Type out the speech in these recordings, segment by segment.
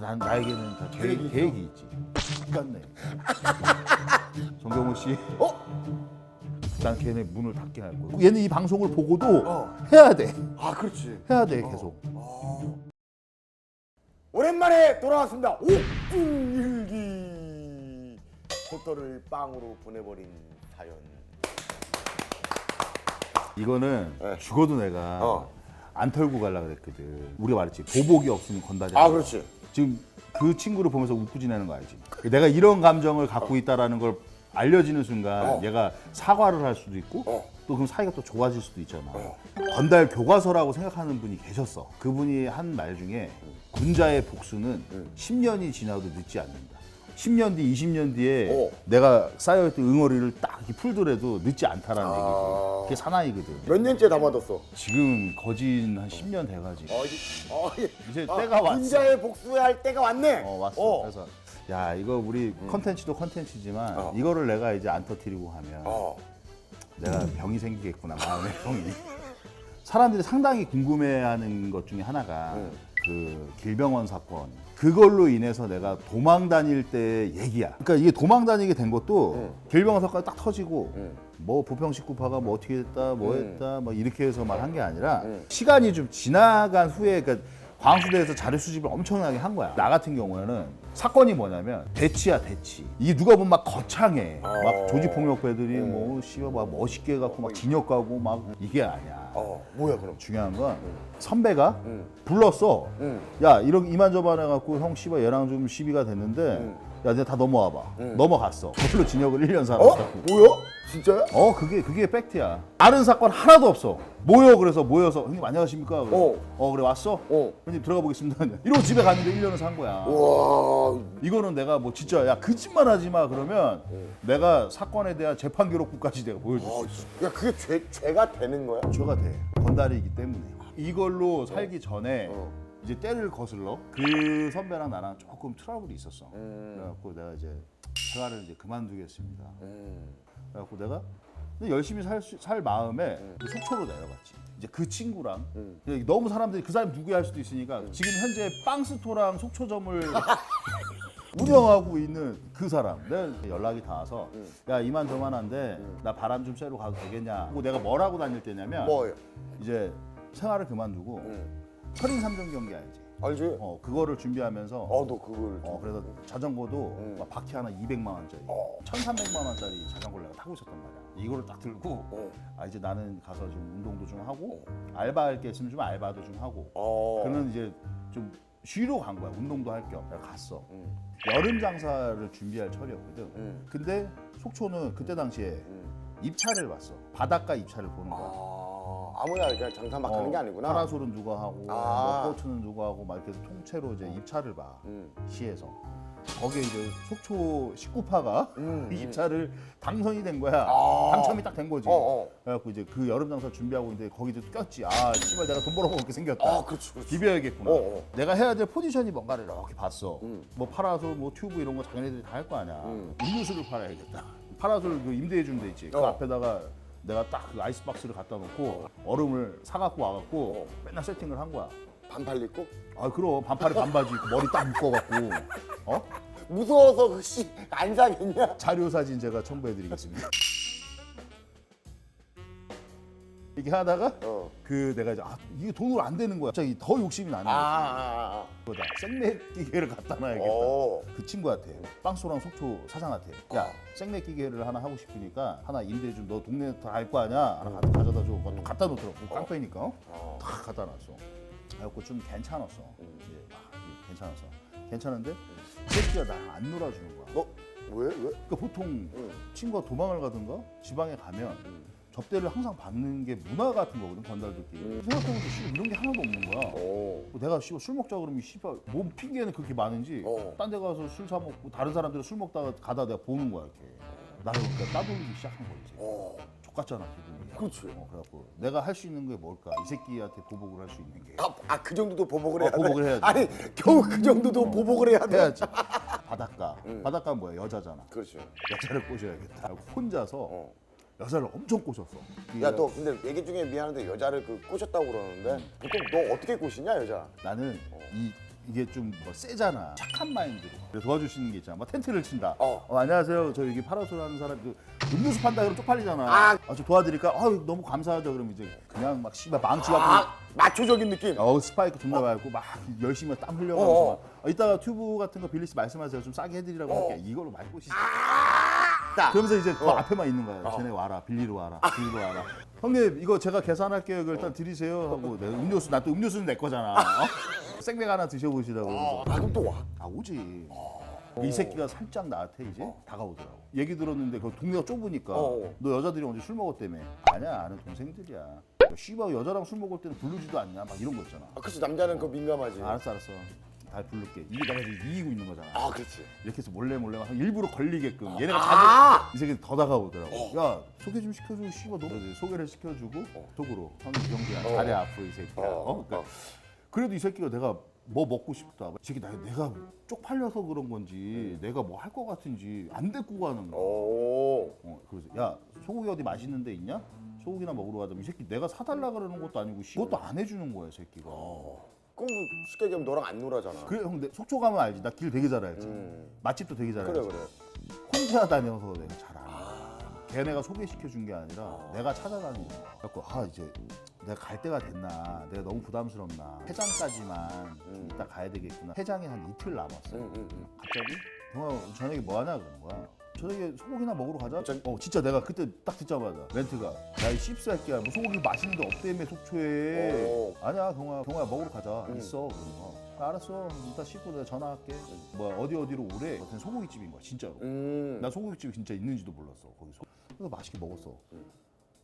다 난, 나에게는 다 계획, 계획이 계획이 있지. 똑같네. 정경호 씨. 어? 난 걔네 문을 닫게 할 거야. 얘는 이 방송을 보고도 어. 해야 돼. 아 그렇지. 해야 돼 계속. 오랜만에 돌아왔습니다. 옥중일기. 포토를 빵으로 보내버린 사연. 이거는 네. 죽어도 내가 어. 안 털고 가려 그랬거든. 우리가 말했지 보복이 없으면 건다지. 아 그렇지. 지금 그 친구를 보면서 웃고 지내는 거 알지? 내가 이런 감정을 갖고 있다라는 걸 알려지는 순간 어. 얘가 사과를 할 수도 있고 어. 또 그럼 사이가 또 좋아질 수도 있잖아. 건달 교과서라고 생각하는 분이 계셨어. 그분이 한 말 중에 군자의 복수는 10년이 지나도 늦지 않는다. 10년 뒤, 20년 뒤에 어. 내가 쌓여있던 응어리를 딱 이렇게 풀더라도 늦지 않다라는 아. 얘기지. 그게 사나이거든. 몇 년째 담아뒀어? 지금 거진 한 10년 돼가지. 어 이제 어, 예. 이제 아, 때가 왔어. 군자의 복수할 때가 왔네. 어 왔어. 어. 그래서 야 이거 우리 컨텐츠도 컨텐츠지만 어. 이거를 내가 이제 안 터뜨리고 하면 어. 내가 병이 생기겠구나 마음의 병이. 사람들이 상당히 궁금해하는 것 중에 하나가 응. 그 길병원 사건. 그걸로 인해서 내가 도망 다닐 때 얘기야. 그러니까 이게 도망 다니게 된 것도 응. 길병원 사건이 딱 터지고 응. 뭐 부평식구파가 뭐 어떻게 됐다 뭐 응. 했다 뭐 이렇게 해서만 한게 아니라 응. 시간이 좀 지나간 후에 그러니까 광수대에서 자료 수집을 엄청나게 한 거야. 나 같은 경우에는 사건이 뭐냐면 대치야 대치. 이게 누가 보면 막 거창해. 어. 막 조직폭력배들이 뭐 씨발 막 멋있게 갖고 막 진역 가고 막 이게 아니야. 어 뭐야 그럼? 중요한 건 선배가 응. 불렀어. 응. 야 이렇게 이만저만 해갖고 형 씨발 얘랑 좀 시비가 됐는데 응. 야 내가 다 넘어와봐. 응. 넘어갔어. 그걸로 진역을 1년 어? 살았다고. 뭐야? 진짜야? 어 그게 그게 팩트야. 아는 사건 하나도 없어. 모여 그래서 모여서 형님 안녕하십니까? 그래. 어. 어 그래 왔어? 어. 형님 들어가 보겠습니다. 이러고 집에 갔는데 1년을 산 거야. 와. 이거는 내가 뭐 진짜 야 거짓말 하지 마 그러면 어. 내가 사건에 대한 재판 기록부까지 내가 보여줄 수 아, 있어. 야 그게 죄 죄가 되는 거야? 죄가 돼. 건달이기 때문에. 이걸로 살기 전에 어. 이제 때를 거슬러 그 선배랑 나랑 조금 트러블이 있었어. 음. 그래갖고 내가 이제 생활을 이제 그만두겠습니다. 음. 그래갖고 내가 근데 열심히 살, 수- 살 마음에 그 속초로 내려갔지. 이제 그 친구랑 음. 근데 너무 사람들이 그 사람 누구야 할 수도 있으니까 지금 현재 빵스토랑 속초점을 운영하고 있는 그 사람 연락이 닿아서 음. 야 이만저만한데 나 바람 좀 쐬러 가도 되겠냐 하고 내가 뭘 하고 다닐 때냐면 뭐야? 이제 생활을 그만두고 응. 철인 삼종 경기 알지? 알지? 어 그거를 준비하면서 어 너 그걸. 어 그래서 자전거도 음. 막 바퀴 하나 200만 원짜리, 어. 1,300만 원짜리 자전거를 내가 타고 있었단 말이야. 이거를 딱 들고 어. 아 이제 나는 가서 좀 운동도 좀 하고 어. 알바할 게 있으면 좀 알바도 좀 하고 어. 그러면 이제 좀 쉬러 간 거야. 운동도 할 겸. 내가 갔어. 응. 여름 장사를 준비할 철이었거든. 응. 근데 속초는 그때 당시에 응. 입찰을 봤어. 바닷가 입찰을 보는 거야. 아 아무나 그냥 장사 막 하는 게 어, 아니구나. 파라솔은 누가 하고 아. 뭐 보트는 누가 하고 막 이렇게 해서 통째로 이제 입찰을 봐 응. 시에서 거기에 이제 속초 19파가 음, 음. 입찰을 당선이 된 거야 아. 당첨이 딱 된 거지 어, 어. 그래갖고 이제 그 여름 장사 준비하고 있는데 거기도 꼈지 아 씨발 내가 돈 벌어먹게 생겼다 아 그렇지 그렇지. 비벼야겠구나 어, 어. 내가 해야 될 포지션이 뭔가를 이렇게 봤어 음. 뭐 파라솔 뭐 튜브 이런 거 자기네들이 다 할 거 아니야 음. 음료수를 팔아야겠다 파라솔 그 임대해 주는 데 있지 그 어. 앞에다가 내가 딱 그 아이스박스를 갖다 놓고 얼음을 사갖고 와갖고 어. 맨날 세팅을 한 거야. 반팔 입고? 아 그럼. 반팔에 반바지 입고 머리 딱 묶어갖고. 어? 무서워서 그씨안 사겠냐? 자료 사진 제가 첨부해드리겠습니다 이렇게 하다가 어. 그 내가 이제 아 이게 돈으로 안 되는 거야. 갑자기 더 욕심이 나는 아, 거야 아, 아, 그거다. 생맥 기계를 갖다 아. 놔야겠다. 어. 그 친구한테 빵소랑 속초 사장한테 야 생맥 기계를 하나 하고 싶으니까 하나 임대 좀너 동네 다할거 아니야? 하나 갖다 가져다 줘. 그거 또 갖다 놓더라고. 깡패니까. 어? 어. 다 갖다 놨어. 그래갖고 좀 괜찮았어. 이제 막 이게 괜찮았어. 괜찮은데 이 새끼가 나랑 안 놀아주는 거야. 너 왜? 왜? 그러니까 보통 응. 친구가 도망을 가든가 지방에 가면 접대를 항상 받는 게 문화 같은 거거든 건달들끼리 음. 생각해보니까 씨발 이런 게 하나도 없는 거야 어. 뭐 내가 씨발 술 먹자 그러면 씨발 몸 핑계는 그렇게 많은지 어. 딴 데 가서 술 사 먹고 다른 사람들은 술 먹다가 가다 내가 보는 거야 이렇게 나를 그러니까 따돌리기 시작한 거지 어. 족같잖아 기분이 그렇지. 어, 그래갖고 내가 할 수 있는 게 뭘까 이 새끼한테 보복을 할 수 있는 게 아, 아, 그 정도도 보복을 어, 해야 돼? 보복을 해야지. 아니, 겨우 그 정도도 보복을 해야 돼? 해야지 바닷가 응. 바닷가 는 뭐야 여자잖아 그렇지. 여자를 꼬셔야겠다 혼자서 어. 여자를 엄청 꼬셨어 야, 너 근데 얘기 중에 미안한데 여자를 그 꼬셨다고 그러는데 보통 너 어떻게 꼬시냐, 여자? 나는 어. 이 이게 좀 뭐 세잖아. 착한 마인드로 그래서 있는 게 있잖아. 뭐 텐트를 친다. 어. 어, 안녕하세요. 저 여기 파라솔 하는 사람 그 음료수 판다 그러면 쪽팔리잖아. 아. 아, 저 도와드릴까? 아, 너무 감사하죠. 그러면 이제 그냥 막 씨발 망치 갖고 아 마초적인 느낌. 어 스파이크 존나 밟고 막 열심히 땀 어, 흘려가면서 어. 막, 아, 이따가 튜브 같은 거 빌리스 말씀하세요 좀 싸게 해드리라고 어. 할게 이걸로 밟고 싶 어 딱. 그러면서 이제 그 어. 앞에만 있는 거야. 쟤네 와라. 빌리로 와라. 빌리로 와라. 형님 이거 제가 계산할게요. 이거 일단 드리세요. 하고 내 음료수 나 또 음료수는 내 거잖아. 어? 생맥 하나 드셔보시라고 아, 그러면서. 그럼 또 와. 아 오지. 이 새끼가 살짝 나한테 이제 다가오더라고. 얘기 들었는데 그 동네가 좁으니까 어. 너 여자들이 언제 술 먹었다며 아니야 아는 동생들이야. 야, 씨발 여자랑 술 먹을 때는 부르지도 않냐? 막 이런 거 있잖아. 아, 그치. 남자는 그 민감하지. 알았어 알았어 다 부를게 이게 내가 지금 이기고 있는 거잖아 아, 그렇지. 이렇게 해서 몰래 몰래 막 일부러 걸리게끔 얘네가 아. 자기 이 새끼 더 다가오더라고 야 소개 좀 시켜줘 씨발 너 그래서 소개를 시켜주고 속으로 형이 이 정도야 어. 잘해 앞으로 이 새끼야 어, 어? 그러니까 어. 그래도 이 새끼가 내가 뭐 먹고 싶다 이 새끼 나, 내가 쪽팔려서 그런 건지 내가 뭐 할 것 같은지 안 데리고 가는 거야 오. 어, 그래서 야 소고기 어디 맛있는 데 있냐? 소고기나 먹으러 가자면 이 새끼 내가 사달라 그러는 것도 아니고 씨, 그것도 안 해주는 거야 이 새끼가 그럼 쉽게 얘기하면 너랑 안 놀아잖아. 그래 형 내 속초 가면 알지 나 길 되게 잘 알지 음. 맛집도 되게 잘 그래 알지 그래. 혼자 다녀서 내가 잘 걔네가 소개시켜 준 게 아니라 내가 찾아가는 거야. 그래갖고 아 이제 내가 갈 때가 됐나. 내가 너무 부담스럽나. 해장까지만 좀 이따 가야 되겠구나. 해장이 한 이틀 남았어. 응, 응, 응. 갑자기? 형아 저녁에 뭐 하냐 그러는 거야. 저녁에 소고기나 먹으러 가자. 전- 어 진짜 내가 그때 딱 듣자마자 멘트가 야이 씹새끼야. 뭐 소고기 맛있는 데 없대며 속초에. 어. 아니야 경호야 경호야 먹으러 가자. 응. 있어. 그러는 거 야 알았어. 이따 씻고 내가 전화할게. 뭐야 어디 어디로 오래? 어떤 소고기 집인 거야 진짜로. 음. 나 소고기집이 진짜 있는지도 몰랐어 거기서 그래서 맛있게 먹었어.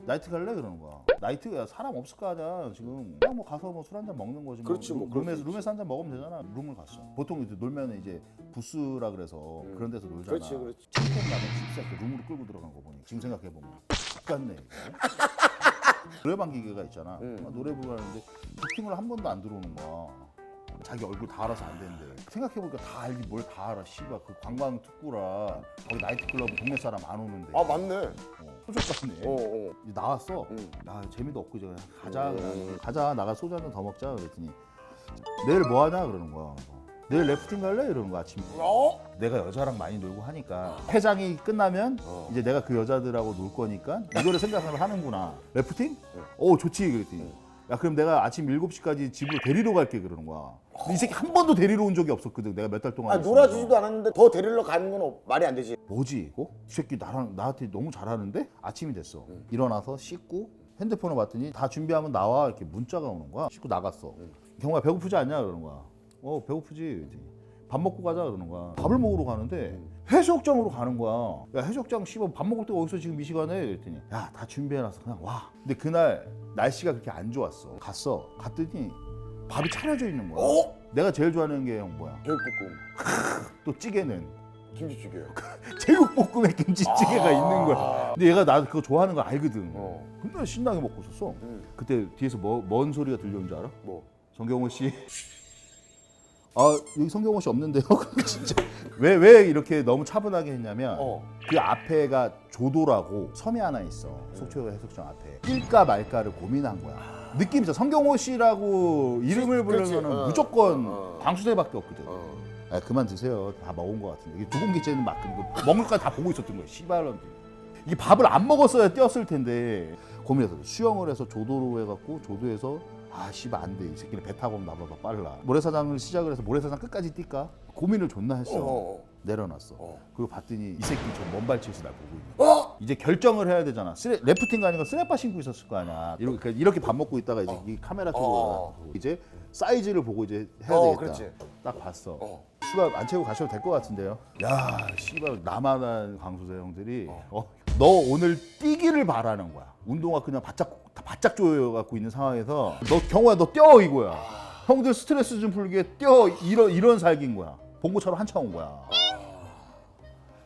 나이트 갈래? 그러는 거야. 나이트가 사람 없을 거 아니야 지금. 그냥 뭐 가서 뭐 술 한 잔 먹는 거지 그렇지, 뭐 그럴 룸에서 수 있지. 룸에서 한 잔 먹으면 되잖아. 룸을 갔어. 보통 이제 놀면 이제 부스라 그래서 그런 데서 놀잖아. 그렇지, 그렇지. 치킨 가면 이렇게 룸으로 끌고 들어간 거 보니. 지금 생각해 보면. 똑같네 이거. 노래방 기계가 있잖아. 음. 막 노래 부르는데 부팅을 한 번도 안 들어오는 거야 자기 얼굴 다 알아서 안 된대 생각해보니까 다 알기 뭘 다 알아 씨발 그 관광 특구라 거기 나이트클럽 동네 사람 안 오는데 아 맞네. 어, 소주 같네 어, 어. 이제 나왔어. 음. 나 재미도 없고 이제 가자. 음. 그냥 가자. 나가 소주 한 잔 더 먹자. 그랬더니 내일 뭐 하냐 그러는 거야. 내일 래프팅 갈래? 이러는 거야 아침에. 어? 내가 여자랑 많이 놀고 하니까 회장이 끝나면 어. 이제 내가 그 여자들하고 놀 거니까 이거를 생각을 하는구나. 래프팅? 네. 오 좋지 그랬더니. 야 그럼 내가 아침 7시까지 집으로 데리러 갈게 그러는 거야. 근데 이 새끼 한 번도 데리러 온 적이 없었거든. 내가 몇 달 동안. 아 있으면서. 놀아주지도 않았는데 더 데리러 가는 건 없- 말이 안 되지. 뭐지 이거? 이 새끼 나랑 나한테 너무 잘하는데 아침이 됐어. 일어나서 씻고 핸드폰을 봤더니 다 준비하면 나와 이렇게 문자가 오는 거야. 씻고 나갔어. 경호야 배고프지 않냐 그러는 거야. 어 배고프지. 그랬더니 밥 먹고 가자 그러는 거야. 밥을 먹으러 가는데 해수욕장으로 가는 거야. 야 해수욕장 씨발 밥 먹을 때가 어디서 지금 이 시간에 그랬더니 야 다 준비해놨어 그냥 와. 근데 그날 날씨가 그렇게 안 좋았어. 갔어. 갔더니 밥이 차려져 있는 거야. 어? 내가 제일 좋아하는 게 형 뭐야? 제육볶음, 또 찌개는 김치찌개. 제육볶음에 김치찌개가 있는 거야. 근데 얘가 나 그거 좋아하는 거 알거든. 어. 근데 신나게 먹고 있었어. 음. 그때 뒤에서 뭐, 뭔 소리가 들려온 줄 알아? 뭐? 성경호 씨. 아 여기 성경호 씨 없는데요? 진짜 왜 왜 이렇게 너무 차분하게 했냐면 어. 그 앞에가 조도라고 섬이 하나 있어 속초 해수욕장 앞에 낄까 말까를 고민한 거야 느낌이죠 성경호 씨라고 이름을 그렇지. 부르면 어. 무조건 어. 광수대밖에 없거든 어. 아 그만 드세요. 다 먹은 것 같은데 이게 두 공기째는 막 그리고 먹는 것까지 다 보고 있었던 거예요. 씨발런들. 이게 밥을 안 먹었어야 뛰었을 텐데 고민해서 수영을 해서 조도로 해갖고 조도에서 아 씨발 안 돼. 이 새끼는 배 타고 나봐봐 빨라. 모래사장을 시작을 해서 모래사장 끝까지 뛸까? 고민을 존나 했어. 어. 내려놨어. 어. 그리고 봤더니 이 새끼 저 먼 발치에서 날 보고 거야. 어? 이제 결정을 해야 되잖아. 스레, 래프팅 가니까 스레빠 신고 있었을 거 아니야. 이렇게, 그러니까 이렇게 밥 먹고 있다가 이제 이 카메라 쪽으로 어. 와가지고 이제 사이즈를 보고 이제 해야 어, 되겠다. 그렇지. 딱 봤어. 어. 수갑 안 채우고 가셔도 될 것 같은데요. 야, 씨발 나만한 광수대 형들이 어. 너 오늘 뛰기를 바라는 거야. 운동화 그냥 바짝 다 바짝 조여 갖고 있는 상황에서 너 경호야 너 뛰어 이거야. 형들 스트레스 좀 풀게 뛰어 이런 이런 살기인 거야. 본 것처럼 한참 온 거야.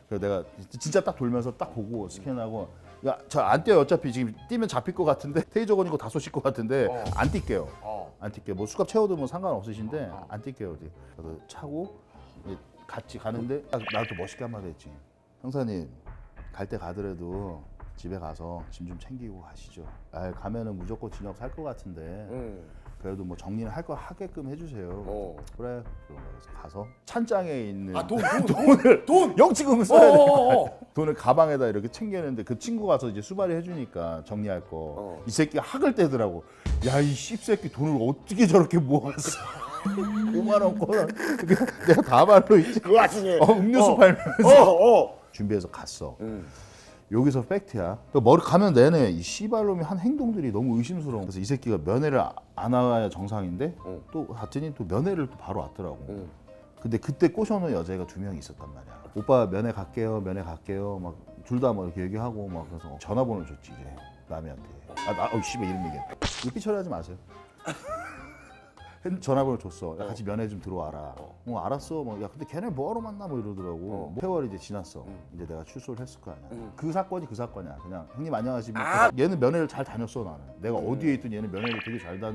그래서 내가 진짜 딱 돌면서 딱 보고 스캔하고 야, 저 안 뛰어요. 어차피 지금 뛰면 잡힐 것 같은데 테이저건이고 다섯 쉴것 같은데 어. 안 뛸게요. 어. 안 뛸게요. 뭐 수갑 채워도 뭐 상관없으신데 안 뛸게요. 어디. 그래서 차고 이제 같이 가는데 딱 나도 멋있게 한마디 했지. 형사님 갈 때 가더라도 집에 가서 짐 좀 챙기고 가시죠. 아 가면은 무조건 진혁 살 것 같은데 음. 그래도 뭐 정리는 할 거 하게끔 해주세요. 어. 그래. 그래서 가서 찬장에 있는 아, 돈, 돈, 돈을 돈! 영치금을 써야 돼. 어어어. 돈을 가방에다 이렇게 챙겼는데 그 친구 가서 이제 수발이 해주니까 정리할 거. 어. 이 새끼가 학을 떼더라고. 야 이 씹새끼 돈을 어떻게 저렇게 모았어? 5만 원 꺼라. 내가 다발로 있지. 그 와중에. 어, 음료수 어. 팔면서 어, 어. 준비해서 갔어. 음. 여기서 팩트야. 그 머리 가면 내내 이 씨발놈이 한 행동들이 너무 의심스러워. 그래서 이 새끼가 면회를 아- 안 와야 정상인데 응. 또 갔더니 또 면회를 또 바로 왔더라고. 응. 근데 그때 꼬셔놓은 여자애가 두 명이 있었단 말이야. 오빠 면회 갈게요, 면회 갈게요. 막 둘다뭐 이렇게 얘기하고 막 그래서 전화번호 줬지 이제 남이한테. 아, 나, 어, 씨발 이름 얘기해. 이거 삐처리하지 마세요. 핸- 전화번호 줬어. 야, 같이 면회 좀 들어와라. 어, 알았어. 뭐, 야, 근데 걔네 뭐하러 만나? 뭐 이러더라고. 뭐 세월이 이제 지났어. 이제 내가 출소를 했을 거 아니야. 그 사건이 그 사건이야. 그냥 형님 안녕하십니까. 아. 얘는 면회를 잘 다녔어 나는. 내가 어디에 있든 얘는 면회를 되게 잘, 다,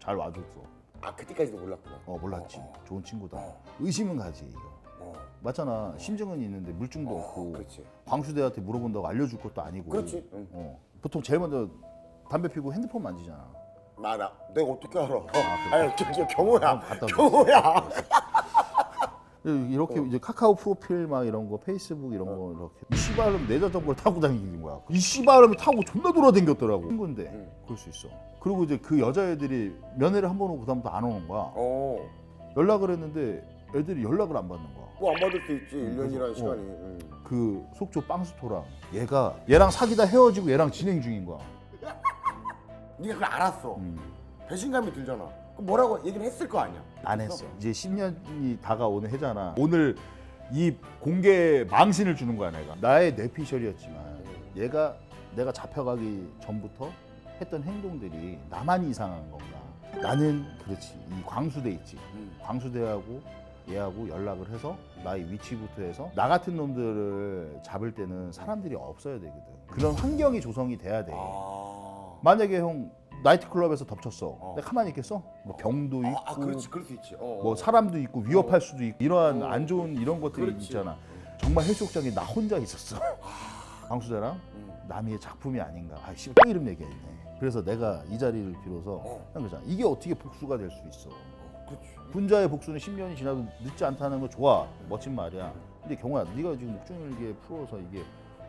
잘 와줬어. 아, 그때까지도 몰랐구나. 어 몰랐지. 어, 좋은 친구다. 의심은 가지 이거. 어. 맞잖아. 심증은 있는데 물증도 어, 없고 그렇지. 광수대한테 물어본다고 알려줄 것도 아니고. 그렇지. 응. 어. 보통 제일 먼저 담배 피고 핸드폰 만지잖아. 나 나 내가 어떻게 알아? 어. 아니 저, 저 경호야. 경호야. 이렇게 이제 카카오 프로필 막 이런 거, 페이스북 이런 거 이렇게 이 씨발놈 내 자전거를 타고 다니는 거야. 이 씨발놈이 타고 존나 건데 응. 그럴 수 있어. 그리고 이제 그 여자애들이 면회를 한 번 오고 그다음부터 안 오는 거야. 어. 연락을 했는데 애들이 연락을 안 받는 거야. 뭐안 받을 수 있지. 응, 1년이라는 그래서, 시간이. 어. 응. 그 속초 빵스토랑 얘가 얘랑 사귀다 헤어지고 얘랑 진행 중인 거야. 네가 그걸 알았어. 음. 배신감이 들잖아. 그럼 뭐라고 얘기를 했을 거 아니야? 안 했어. 이제 10년이 다가오는 해잖아. 오늘 이 공개 망신을 주는 거야 내가. 나의 뇌피셜이었지만 얘가 내가 잡혀가기 전부터 했던 행동들이 나만 이상한 건가? 나는 그렇지. 이 광수대 있지. 응. 광수대하고 얘하고 연락을 해서 나의 위치부터 해서 나 같은 놈들을 잡을 때는 사람들이 없어야 되거든. 그런 환경이 조성이 돼야 돼. 아. 만약에 형 나이트클럽에서 덮쳤어. 어. 내가 가만히 있겠어? 뭐 병도 있고 아, 아, 그렇지. 그럴 수 있지. 어. 뭐 사람도 있고 위협할 수도 있고 이러한 어. 안 좋은 이런 것들이 그렇지. 있잖아. 정말 해수욕장에 나 혼자 있었어. 광수대랑 응. 남이의 작품이 아닌가. 아, 씨, 또 이름 얘기했네. 그래서 내가 이 자리를 빌어서 어. 형 그잖아. 이게 어떻게 복수가 될 수 있어? 어, 그렇지. 분자의 복수는 10년이 지나도 늦지 않다는 거 좋아. 멋진 말이야. 근데 경호야, 네가 지금 목줄일기에 풀어서 이게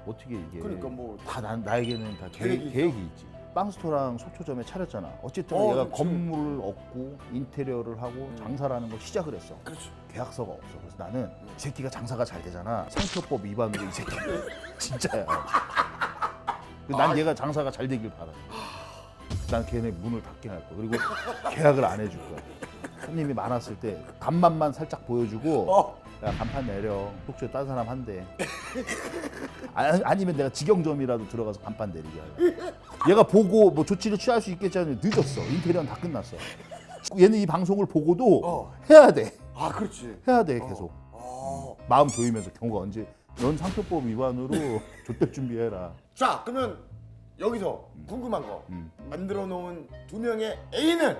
어떻게 이게 그러니까 뭐 다 나, 나에게는 다 계획이 계획, 계획이 있지. 빵스토랑 속초점에 차렸잖아. 어쨌든 어, 얘가 그렇지. 건물을 얻고 인테리어를 하고 장사라는 걸 시작을 했어. 그렇지. 계약서가 없어. 그래서 나는 이 새끼가 장사가 잘 되잖아. 상표법 위반으로 이 새끼 진짜야. 난 얘가 장사가 잘 되길 바라. 난 걔네 문을 닫게 할 거야. 그리고 계약을 안 해줄 거야. 손님이 많았을 때 간만만 살짝 보여주고 어. 야 간판 내려. 속초에 딴 사람 한대. 아니, 아니면 내가 직영점이라도 들어가서 간판 내리게 하려. 얘가 보고 뭐 조치를 취할 수 있겠지 늦었어. 인테리어는 다 끝났어. 얘는 이 방송을 보고도 어. 해야 돼. 아, 그렇지. 해야 돼 계속. 아. 마음 조이면서 경우가 언제 넌 상표법 위반으로 좆될 준비해라. 자, 그러면 여기서 궁금한 거. 만들어 놓은 두 명의 A는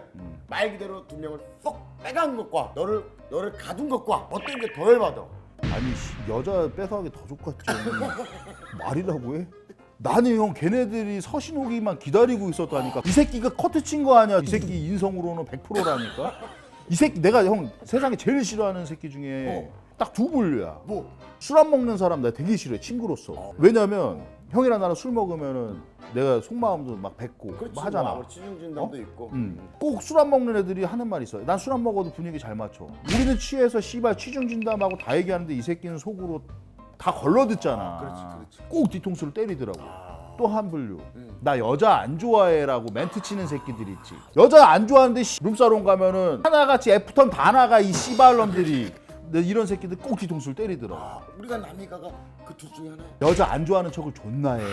말 그대로 두 명을 쏙 빼간 것과 너를 너를 가둔 것과 어떤 게 더 열받아? 아니 씨, 여자 뺏어가기 더 좋겠지. 말이라고 해? 나는 형 걔네들이 서신 오기만 기다리고 있었다니까. 이 새끼가 커트 친 거 아니야? 이 새끼 인성으로는 100%라니까. 이 새끼 내가 형 세상에 제일 싫어하는 새끼 중에 딱 두 분류야. 뭐? 술 안 먹는 사람 나 되게 싫어해 친구로서. 왜냐면 형이랑 나랑 술 먹으면은 내가 속마음도 막 뱉고 그렇지. 뭐 하잖아. 뭐 치중진담도 있고. 꼭술 안 먹는 애들이 하는 말이 있어요. 난 술 안 먹어도 분위기 잘 맞춰. 우리는 취해서 씨발 취중 진담하고 다 얘기하는데 이 새끼는 속으로 다 걸러 듣잖아. 그렇지, 그렇지. 꼭 뒤통수를 때리더라고. 또 한 분류. 음. 나 여자 안 좋아해라고 멘트 치는 새끼들 있지. 여자 안 좋아하는데 씨, 룸사롱 가면은 하나같이 애프턴 다 나가 이 씨발놈들이. 근데 이런 새끼들 꼭 뒤통수를 때리더라고. 아, 우리가 남이가가 그 둘 중에 하나야. 여자 안 좋아하는 척을 존나 해.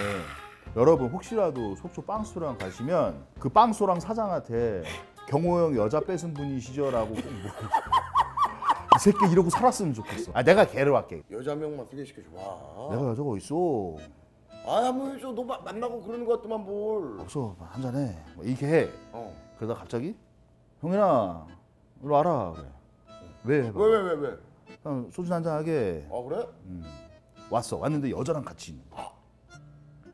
여러분 혹시라도 속초 빵스토랑 가시면 그 빵스토랑 사장한테 경호 형 여자 뺏은 분이시죠라고 꼭 물어보세요. 이 새끼 이러고 살았으면 좋겠어. 아 내가 걔를 할게. 여자 한 명만 소개시켜줘. 와. 내가 여자가 어딨어? 아, 한번 해줘. 너 마- 만나고 그러는 것 같더만 뭘. 없어 한잔 해. 뭐 이렇게 해. 어. 그러다 갑자기 형이나 일로 와라 그래. 왜 해봐. 왜, 왜, 왜, 왜? 형 소주 한잔 하게. 아, 그래? 왔어. 왔는데 여자랑 같이 있는 거야.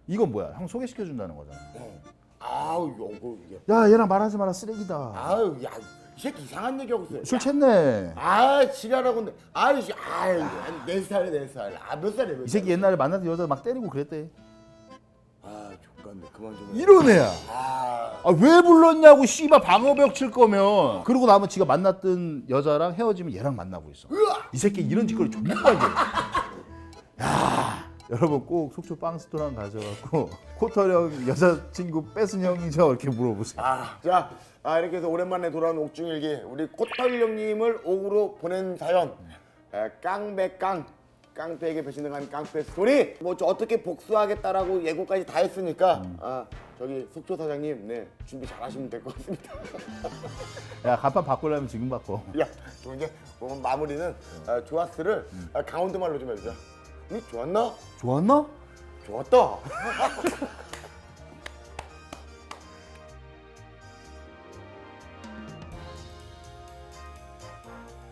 이건 뭐야? 형 소개시켜 준다는 거잖아. 어. 아우 요거 이게 야 얘랑 말하지 마라 쓰레기다. 아유 야이 새끼 이상한 얘기 하고 있어요. 술 챘네. 아 지랄하고 있네. 아이 씨, 아유 내 스타일이야 내 스타일. 아몇 살이야 몇 이 새끼 옛날에 만났던 여자 막 때리고 그랬대. 아 족같네 그만 좀. 해. 이런 애야. 아 아, 왜 불렀냐고 씨발 방어벽 칠 거면. 그러고 나면 지가 만났던 여자랑 헤어지면 얘랑 만나고 있어. 이 새끼 이런 짓거리 존나 하게. 야, 여러분 꼭 속초 빵스토랑 가셔갖고 코털형 여자친구 뺏은 형이죠 이렇게 물어보세요. 아, 자, 아, 이렇게 해서 오랜만에 돌아온 옥중일기 우리 코털 형님을 옥으로 보낸 사연. 에, 깡배깡. 깡패에게 배신당한 깡패 스토리. 뭐저 어떻게 복수하겠다라고 예고까지 다 했으니까 아 저기 속초 사장님 네 준비 잘하시면 될 것 같습니다. 야 간판 바꾸려면 지금 바꿔. 야 그럼 이제 오늘 마무리는 아, 좋았스를 아, 강원도 말로 좀 해주자. 니 좋았나? 좋았나? 좋았다